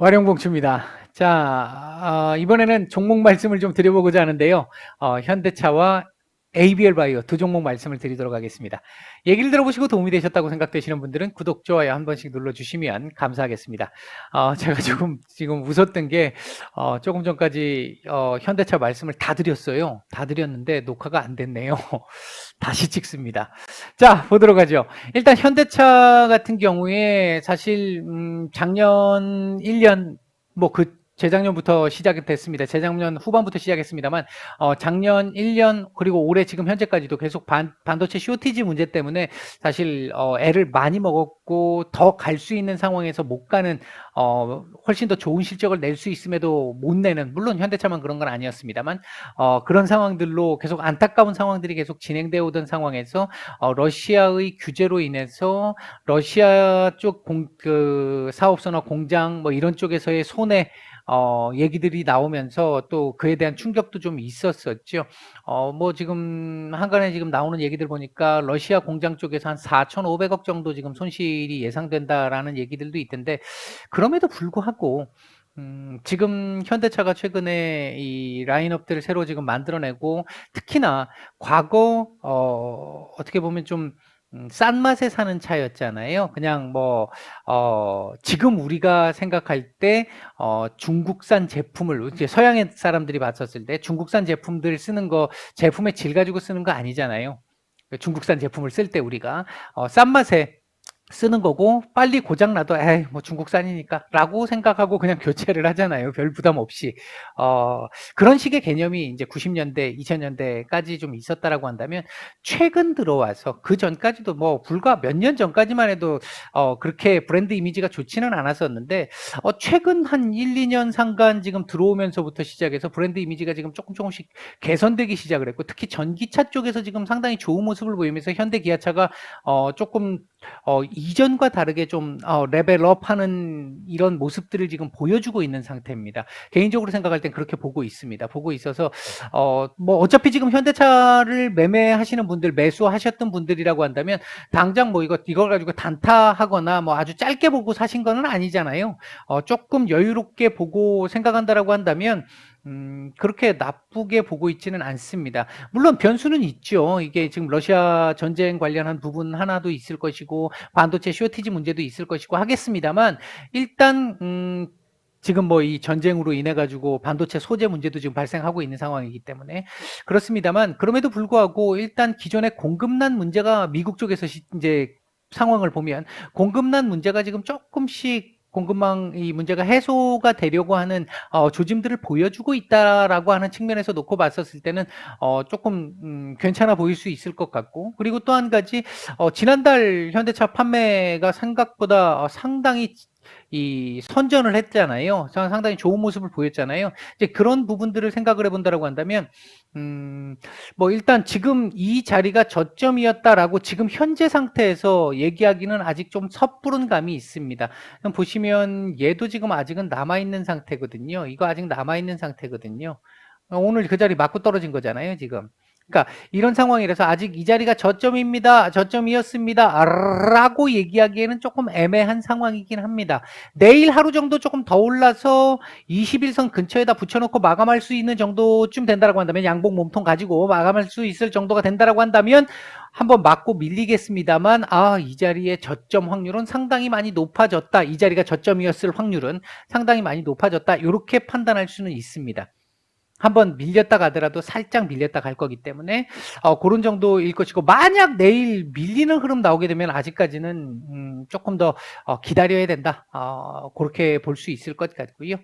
와룡봉추입니다. 자, 어, 이번에는 종목 말씀을 좀 드려보고자 하는데요. 어, 현대차와 ABL 바이오 두 종목 말씀을 드리도록 하겠습니다. 얘기를 들어보시고 도움이 되셨다고 생각되시는 분들은 구독, 좋아요 한 번씩 눌러주시면 감사하겠습니다. 어, 제가 조금 지금 웃었던 게 어, 조금 전까지 어, 현대차 말씀을 다 드렸어요. 다 드렸는데 녹화가 안 됐네요. 다시 찍습니다. 자, 보도록 하죠. 일단 현대차 같은 경우에 사실 음, 작년 1년 뭐그 재작년부터 시작이 됐습니다. 재작년 후반부터 시작했습니다만 어, 작년 1년 그리고 올해 지금 현재까지도 계속 반, 반도체 쇼티지 문제 때문에 사실 어, 애를 많이 먹었고 더 갈 수 있는 상황에서 못 가는 어, 훨씬 더 좋은 실적을 낼 수 있음에도 못 내는 물론 현대차만 그런 건 아니었습니다만 어, 그런 상황들로 계속 안타까운 상황들이 계속 진행되어 오던 상황에서 어, 러시아의 규제로 인해서 러시아 쪽 공, 그 사업소나 공장 뭐 이런 쪽에서의 손해 어, 얘기들이 나오면서 또 그에 대한 충격도 좀 있었었죠. 어, 뭐 지금 한간에 지금 나오는 얘기들 보니까 러시아 공장 쪽에서 한 4,500억 정도 지금 손실이 예상된다라는 얘기들도 있던데 그럼에도 불구하고 음, 지금 현대차가 최근에 이 라인업들을 새로 지금 만들어내고 특히나 과거 어, 어떻게 보면 좀 음, 싼 맛에 사는 차였잖아요. 그냥 뭐, 어, 지금 우리가 생각할 때, 어, 중국산 제품을, 서양의 사람들이 봤었을 때 중국산 제품들 쓰는 거, 제품의 질 가지고 쓰는 거 아니잖아요. 중국산 제품을 쓸 때 우리가, 어, 싼 맛에 쓰는 거고 빨리 고장 나도 에이 뭐 중국산이니까라고 생각하고 그냥 교체를 하잖아요. 별 부담 없이. 어 그런 식의 개념이 이제 90년대, 2000년대까지 좀 있었다라고 한다면 최근 들어와서 그 전까지도 뭐 불과 몇 년 전까지만 해도 어 그렇게 브랜드 이미지가 좋지는 않았었는데 어 최근 한 1, 2년 상간 지금 들어오면서부터 시작해서 브랜드 이미지가 지금 조금 조금씩 개선되기 시작을 했고 특히 전기차 쪽에서 지금 상당히 좋은 모습을 보이면서 현대 기아차가 어 조금 어 이전과 다르게 좀 어, 레벨업하는 이런 모습들을 지금 보여주고 있는 상태입니다. 개인적으로 생각할 땐 그렇게 보고 있습니다. 보고 있어서 어, 뭐 어차피 지금 현대차를 매매하시는 분들, 매수하셨던 분들이라고 한다면 당장 뭐 이거 이걸 가지고 단타하거나 뭐 아주 짧게 보고 사신 거는 아니잖아요. 어, 조금 여유롭게 보고 생각한다라고 한다면 음, 그렇게 나쁘게 보고 있지는 않습니다. 물론 변수는 있죠. 이게 지금 러시아 전쟁 관련한 부분 하나도 있을 것이고 반도체 쇼티지 문제도 있을 것이고 하겠습니다만 일단 음, 지금 뭐 이 전쟁으로 인해 가지고 반도체 소재 문제도 지금 발생하고 있는 상황이기 때문에 그렇습니다만 그럼에도 불구하고 일단 기존의 공급난 문제가 미국 쪽에서 시, 이제 상황을 보면 공급난 문제가 지금 조금씩 공급망 이 문제가 해소가 되려고 하는 어, 조짐들을 보여주고 있다라고 하는 측면에서 놓고 봤었을 때는 어, 조금 음, 괜찮아 보일 수 있을 것 같고 그리고 또 한 가지 어, 지난달 현대차 판매가 생각보다 어, 상당히 이 선전을 했잖아요. 상당히 좋은 모습을 보였잖아요. 이제 그런 부분들을 생각을 해본다라고 한다면, 음, 뭐 일단 지금 이 자리가 저점이었다라고 지금 현재 상태에서 얘기하기는 아직 좀 섣부른 감이 있습니다. 보시면 얘도 지금 아직은 남아있는 상태거든요. 이거 아직 남아있는 상태거든요. 오늘 그 자리 맞고 떨어진 거잖아요, 지금. 그러니까 이런 상황이라서 아직 이 자리가 저점입니다. 저점이었습니다. 라고 얘기하기에는 조금 애매한 상황이긴 합니다. 내일 하루 정도 조금 더 올라서 21선 근처에다 붙여놓고 마감할 수 있는 정도쯤 된다라고 한다면 양복 몸통 가지고 마감할 수 있을 정도가 된다라고 한다면 한번 맞고 밀리겠습니다만 아 이 자리의 저점 확률은 상당히 많이 높아졌다. 이 자리가 저점이었을 확률은 상당히 많이 높아졌다. 이렇게 판단할 수는 있습니다. 한번 밀렸다 가더라도 살짝 밀렸다 갈 거기 때문에 어, 그런 정도일 것이고 만약 내일 밀리는 흐름 나오게 되면 아직까지는 음, 조금 더 어, 기다려야 된다. 어, 그렇게 볼 수 있을 것 같고요.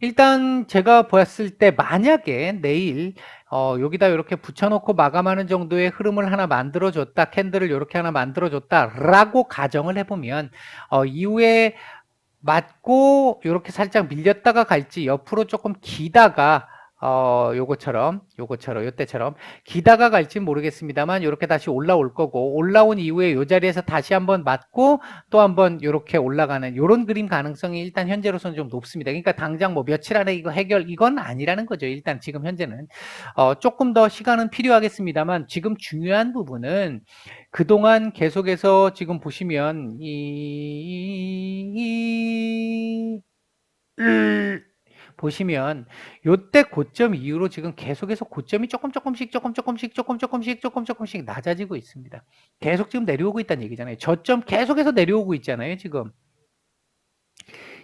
일단 제가 보았을 때 만약에 내일 어, 여기다 이렇게 붙여놓고 마감하는 정도의 흐름을 하나 만들어줬다 캔들을 이렇게 하나 만들어줬다라고 가정을 해보면 어, 이후에 맞고 이렇게 살짝 밀렸다가 갈지 옆으로 조금 기다가 어, 요거처럼, 요거처럼, 요때처럼 기다가 갈지 모르겠습니다만 이렇게 다시 올라올 거고 올라온 이후에 요 자리에서 다시 한번 맞고 또 한번 이렇게 올라가는 요런 그림 가능성이 일단 현재로서는 좀 높습니다. 그러니까 당장 뭐 며칠 안에 이거 해결 이건 아니라는 거죠. 일단 지금 현재는 어, 조금 더 시간은 필요하겠습니다만 지금 중요한 부분은 그동안 계속해서 지금 보시면 이, 이, 이 보시면 요때 고점 이후로 지금 계속해서 고점이 조금 조금씩 조금 조금씩 조금 조금씩 조금 조금씩 낮아지고 있습니다. 계속 지금 내려오고 있다는 얘기잖아요. 저점 계속해서 내려오고 있잖아요, 지금.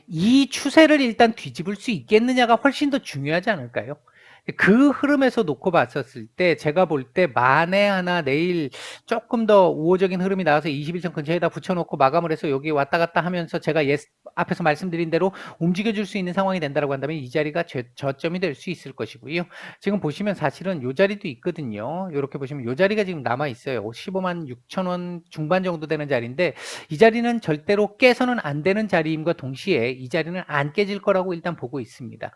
이 추세를 일단 뒤집을 수 있겠느냐가 훨씬 더 중요하지 않을까요? 그 흐름에서 놓고 봤었을 때 제가 볼 때 만에 하나 내일 조금 더 우호적인 흐름이 나와서 21선 근처에다 붙여놓고 마감을 해서 여기 왔다 갔다 하면서 제가 예, 앞에서 말씀드린 대로 움직여줄 수 있는 상황이 된다고 한다면 이 자리가 저, 저점이 될 수 있을 것이고요. 지금 보시면 사실은 요 자리도 있거든요. 이렇게 보시면 요 자리가 지금 남아 있어요. 15만 6천 원 중반 정도 되는 자리인데 이 자리는 절대로 깨서는 안 되는 자리임과 동시에 이 자리는 안 깨질 거라고 일단 보고 있습니다.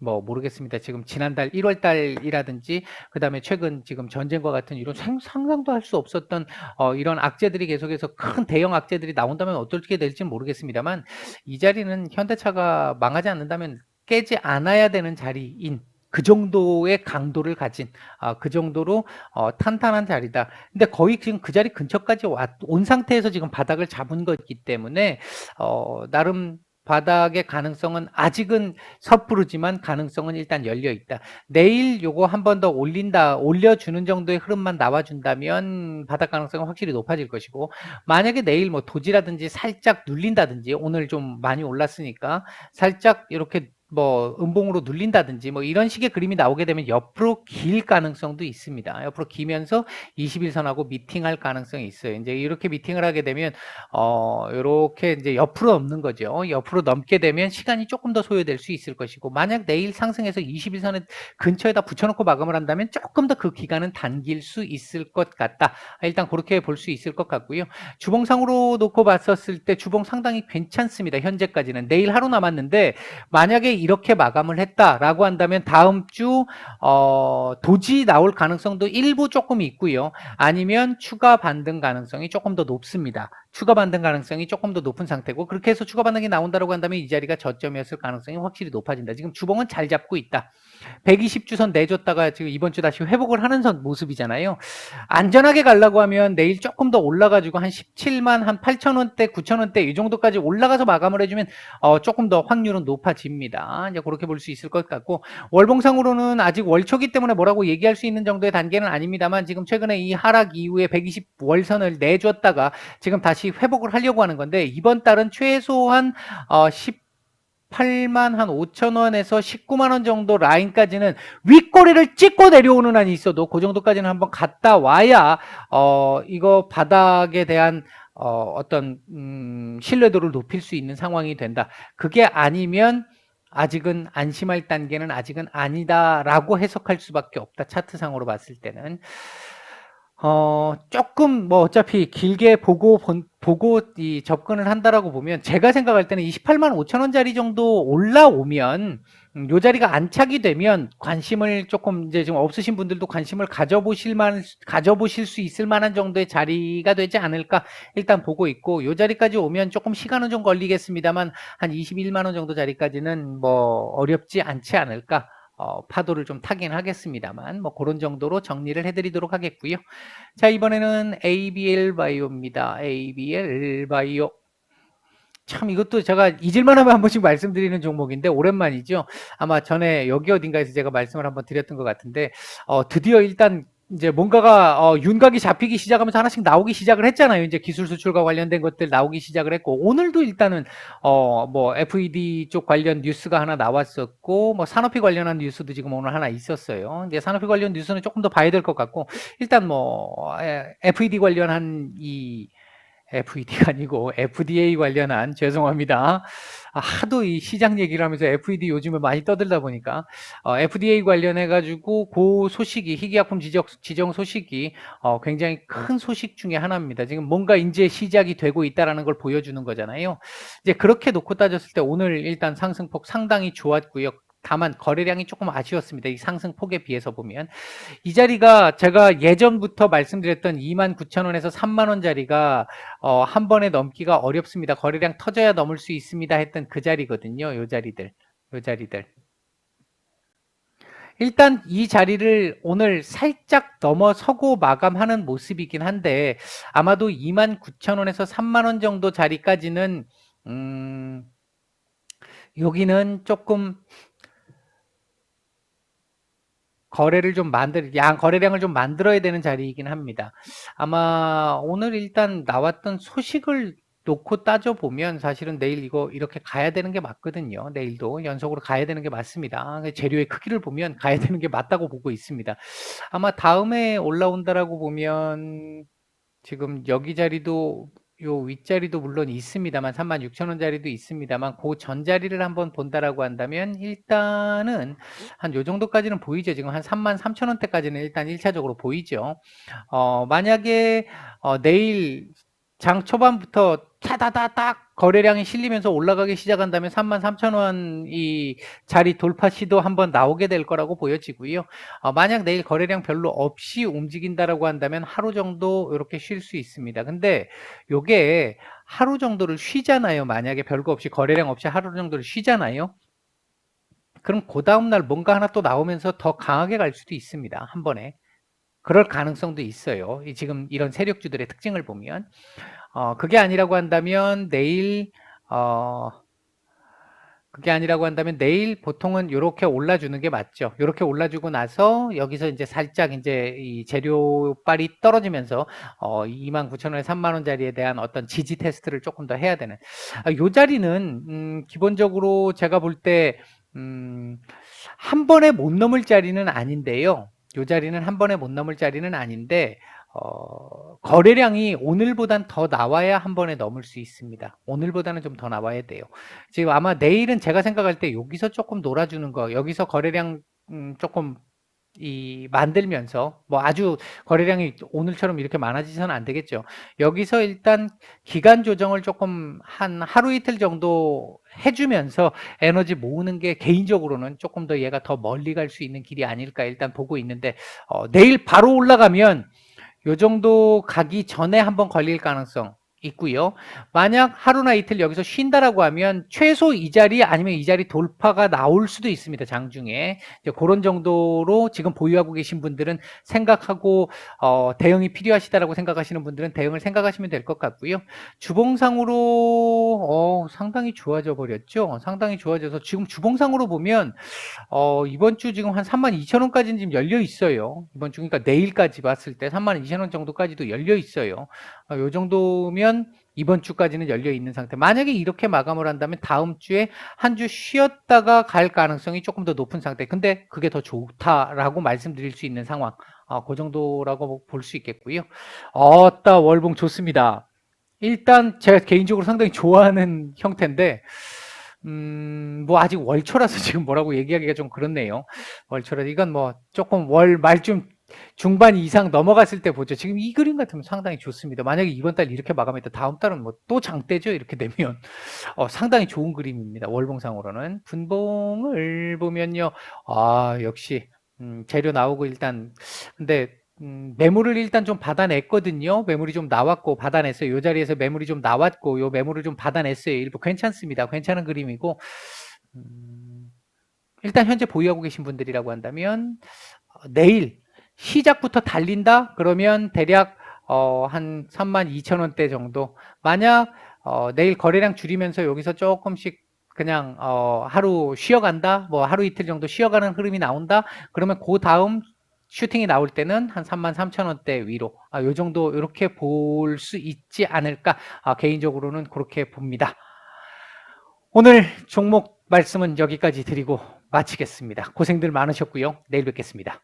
뭐 모르겠습니다. 지금 지난달 1월 달이라든지 그다음에 최근 지금 전쟁과 같은 이런 상- 상상도 할 수 없었던 어, 이런 악재들이 계속해서 큰 대형 악재들이 나온다면 어떻게 될지는 모르겠습니다만 이 자리는 현대차가 망하지 않는다면 깨지 않아야 되는 자리인 그 정도의 강도를 가진 아, 그 정도로 어, 탄탄한 자리다. 근데 거의 지금 그 자리 근처까지 왔, 온 상태에서 지금 바닥을 잡은 거기 때문에 어, 나름 바닥의 가능성은 아직은 섣부르지만 가능성은 일단 열려 있다. 내일 요거 한 번 더 올린다, 올려주는 정도의 흐름만 나와준다면 바닥 가능성은 확실히 높아질 것이고, 만약에 내일 뭐 도지라든지 살짝 눌린다든지, 오늘 좀 많이 올랐으니까 살짝 이렇게 뭐 음봉으로 눌린다든지 뭐 이런 식의 그림이 나오게 되면 옆으로 길 가능성도 있습니다. 옆으로 기면서 21선하고 미팅할 가능성이 있어요. 이제 이렇게 미팅을 하게 되면 어 이렇게 이제 옆으로 넘는 거죠. 옆으로 넘게 되면 시간이 조금 더 소요될 수 있을 것이고 만약 내일 상승해서 21선을 근처에다 붙여놓고 마감을 한다면 조금 더 그 기간은 당길 수 있을 것 같다. 일단 그렇게 볼 수 있을 것 같고요. 주봉상으로 놓고 봤었을 때 주봉 상당히 괜찮습니다. 현재까지는 내일 하루 남았는데 만약에 이렇게 마감을 했다라고 한다면 다음 주 어, 도지 나올 가능성도 일부 조금 있고요. 아니면 추가 반등 가능성이 조금 더 높습니다. 추가 반등 가능성이 조금 더 높은 상태고 그렇게 해서 추가 반등이 나온다고 한다면 이 자리가 저점이었을 가능성이 확실히 높아진다. 지금 주봉은 잘 잡고 있다. 120주선 내줬다가 지금 이번 주 다시 회복을 하는 선 모습이잖아요. 안전하게 가려고 하면 내일 조금 더 올라가지고 한 17만 한 8천 원대, 9천 원대 이 정도까지 올라가서 마감을 해주면 어, 조금 더 확률은 높아집니다. 이제 그렇게 볼 수 있을 것 같고 월봉상으로는 아직 월초기 때문에 뭐라고 얘기할 수 있는 정도의 단계는 아닙니다만 지금 최근에 이 하락 이후에 120 월선을 내줬다가 지금 다시 회복을 하려고 하는 건데 이번 달은 최소한 어, 10 8만 한 5천 원에서 19만 원 정도 라인까지는 윗꼬리를 찍고 내려오는 한이 있어도 그 정도까지는 한번 갔다 와야 어 이거 바닥에 대한 어 어떤 음 신뢰도를 높일 수 있는 상황이 된다. 그게 아니면 아직은 안심할 단계는 아직은 아니다라고 해석할 수밖에 없다. 차트상으로 봤을 때는. 어, 조금 뭐 어차피 길게 보고 본, 보고 이 접근을 한다라고 보면 제가 생각할 때는 28만 5천 원짜리 정도 올라오면 음, 요 자리가 안착이 되면 관심을 조금 이제 좀 없으신 분들도 관심을 가져보실 만 가져보실 수 있을 만한 정도의 자리가 되지 않을까 일단 보고 있고 요 자리까지 오면 조금 시간은 좀 걸리겠습니다만 한 21만 원 정도 자리까지는 뭐 어렵지 않지 않을까 어, 파도를 좀 타긴 하겠습니다만 뭐 그런 정도로 정리를 해드리도록 하겠고요. 자 이번에는 ABL 바이오입니다. ABL 바이오 참 이것도 제가 잊을만 하면 한 번씩 말씀드리는 종목인데 오랜만이죠. 아마 전에 여기 어딘가에서 제가 말씀을 한번 드렸던 것 같은데 어, 드디어 일단 이제 뭔가가 어, 윤곽이 잡히기 시작하면서 하나씩 나오기 시작을 했잖아요. 이제 기술 수출과 관련된 것들 나오기 시작을 했고 오늘도 일단은 어, 뭐 FED 쪽 관련 뉴스가 하나 나왔었고 뭐 산업비 관련한 뉴스도 지금 오늘 하나 있었어요. 이제 산업비 관련 뉴스는 조금 더 봐야 될 것 같고 일단 뭐 에, FED 관련한 이 FED가 아니고 FDA 관련한 죄송합니다. 아, 하도 이 시장 얘기를 하면서 FED 요즘에 많이 떠들다 보니까 어, FDA 관련해 가지고 그 소식이 희귀약품 지적, 지정 소식이 어, 굉장히 큰 소식 중에 하나입니다. 지금 뭔가 이제 시작이 되고 있다라는 걸 보여주는 거잖아요. 이제 그렇게 놓고 따졌을 때 오늘 일단 상승폭 상당히 좋았고요. 다만 거래량이 조금 아쉬웠습니다. 이 상승 폭에 비해서 보면 이 자리가 제가 예전부터 말씀드렸던 2만 9천 원에서 3만 원짜리가 어, 한 번에 넘기가 어렵습니다. 거래량 터져야 넘을 수 있습니다 했던 그 자리거든요. 요 자리들. 요 자리들. 일단 이 자리를 오늘 살짝 넘어서고 마감하는 모습이긴 한데 아마도 2만 9천 원에서 3만 원 정도 자리까지는 음 여기는 조금 거래를 좀 만들, 양, 거래량을 좀 만들어야 되는 자리이긴 합니다. 아마 오늘 일단 나왔던 소식을 놓고 따져 보면 사실은 내일 이거 이렇게 가야 되는 게 맞거든요. 내일도 연속으로 가야 되는 게 맞습니다. 재료의 크기를 보면 가야 되는 게 맞다고 보고 있습니다. 아마 다음에 올라온다라고 보면 지금 여기 자리도 요 윗자리도 물론 있습니다만 36,000원짜리도 있습니다만 그 전자리를 한번 본다라고 한다면 일단은 한 요 정도까지는 보이죠. 지금 한 33,000원대까지는 일단 1차적으로 보이죠. 어, 만약에 어, 내일 장 초반부터 타다다닥 거래량이 실리면서 올라가기 시작한다면 33,000원 이 자리 돌파 시도 한번 나오게 될 거라고 보여지고요. 어, 만약 내일 거래량 별로 없이 움직인다라고 한다면 하루 정도 이렇게 쉴 수 있습니다. 근데 요게 하루 정도를 쉬잖아요. 만약에 별거 없이 거래량 없이 하루 정도를 쉬잖아요. 그럼 그 다음날 뭔가 하나 또 나오면서 더 강하게 갈 수도 있습니다. 한 번에. 그럴 가능성도 있어요. 이 지금 이런 세력주들의 특징을 보면. 어, 그게 아니라고 한다면 내일, 어, 그게 아니라고 한다면 내일 보통은 이렇게 올라주는 게 맞죠. 이렇게 올라주고 나서 여기서 이제 살짝 이제 이 재료빨이 떨어지면서 어 29,000원에 3만 원짜리에 대한 어떤 지지 테스트를 조금 더 해야 되는. 아, 요 자리는 음 기본적으로 제가 볼 때 음, 한 번에 못 넘을 자리는 아닌데요. 요 자리는 한 번에 못 넘을 자리는 아닌데 어, 거래량이 오늘보단 더 나와야 한 번에 넘을 수 있습니다. 오늘보다는 좀 더 나와야 돼요. 지금 아마 내일은 제가 생각할 때 여기서 조금 놀아주는 거, 여기서 거래량 음, 조금 이 만들면서 뭐 아주 거래량이 오늘처럼 이렇게 많아지서는 안 되겠죠. 여기서 일단 기간 조정을 조금 한 하루 이틀 정도 해주면서 에너지 모으는 게 개인적으로는 조금 더 얘가 더 멀리 갈 수 있는 길이 아닐까 일단 보고 있는데 어, 내일 바로 올라가면 요 정도 가기 전에 한번 걸릴 가능성 있고요. 만약 하루나 이틀 여기서 쉰다라고 하면 최소 이 자리 아니면 이 자리 돌파가 나올 수도 있습니다. 장중에 이제 그런 정도로 지금 보유하고 계신 분들은 생각하고 어, 대응이 필요하시다라고 생각하시는 분들은 대응을 생각하시면 될 것 같고요. 주봉상으로 어, 상당히 좋아져 버렸죠. 상당히 좋아져서 지금 주봉상으로 보면 어, 이번 주 지금 한 32,000원까지는 지금 열려 있어요. 이번 주 그러니까 내일까지 봤을 때 32,000원 정도까지도 열려 있어요. 어, 요 정도면 이번 주까지는 열려 있는 상태. 만약에 이렇게 마감을 한다면 다음 주에 한 주 쉬었다가 갈 가능성이 조금 더 높은 상태. 근데 그게 더 좋다라고 말씀드릴 수 있는 상황. 어, 그 정도라고 볼 수 있겠고요. 어따 월봉 좋습니다. 일단 제가 개인적으로 상당히 좋아하는 형태인데 음, 뭐 아직 월초라서 지금 뭐라고 얘기하기가 좀 그렇네요. 월초라 이건 뭐 조금 월 말쯤 중반 이상 넘어갔을 때 보죠. 지금 이 그림 같으면 상당히 좋습니다. 만약에 이번 달 이렇게 마감했다 다음 달은 뭐 또 장대죠. 이렇게 되면 어, 상당히 좋은 그림입니다. 월봉상으로는 분봉을 보면요. 아 역시 음, 재료 나오고 일단 근데 음, 매물을 일단 좀 받아냈거든요. 매물이 좀 나왔고 받아냈어요. 이 자리에서 매물이 좀 나왔고 요 매물을 좀 받아냈어요. 일부 괜찮습니다. 괜찮은 그림이고 음, 일단 현재 보유하고 계신 분들이라고 한다면 어, 내일 시작부터 달린다? 그러면 대략 어, 한 32,000원대 정도. 만약 어, 내일 거래량 줄이면서 여기서 조금씩 그냥 어, 하루 쉬어간다? 뭐 하루 이틀 정도 쉬어가는 흐름이 나온다? 그러면 그 다음 슈팅이 나올 때는 한 33,000원대 위로 아, 요 정도 이렇게 볼 수 있지 않을까 아, 개인적으로는 그렇게 봅니다. 오늘 종목 말씀은 여기까지 드리고 마치겠습니다. 고생들 많으셨고요. 내일 뵙겠습니다.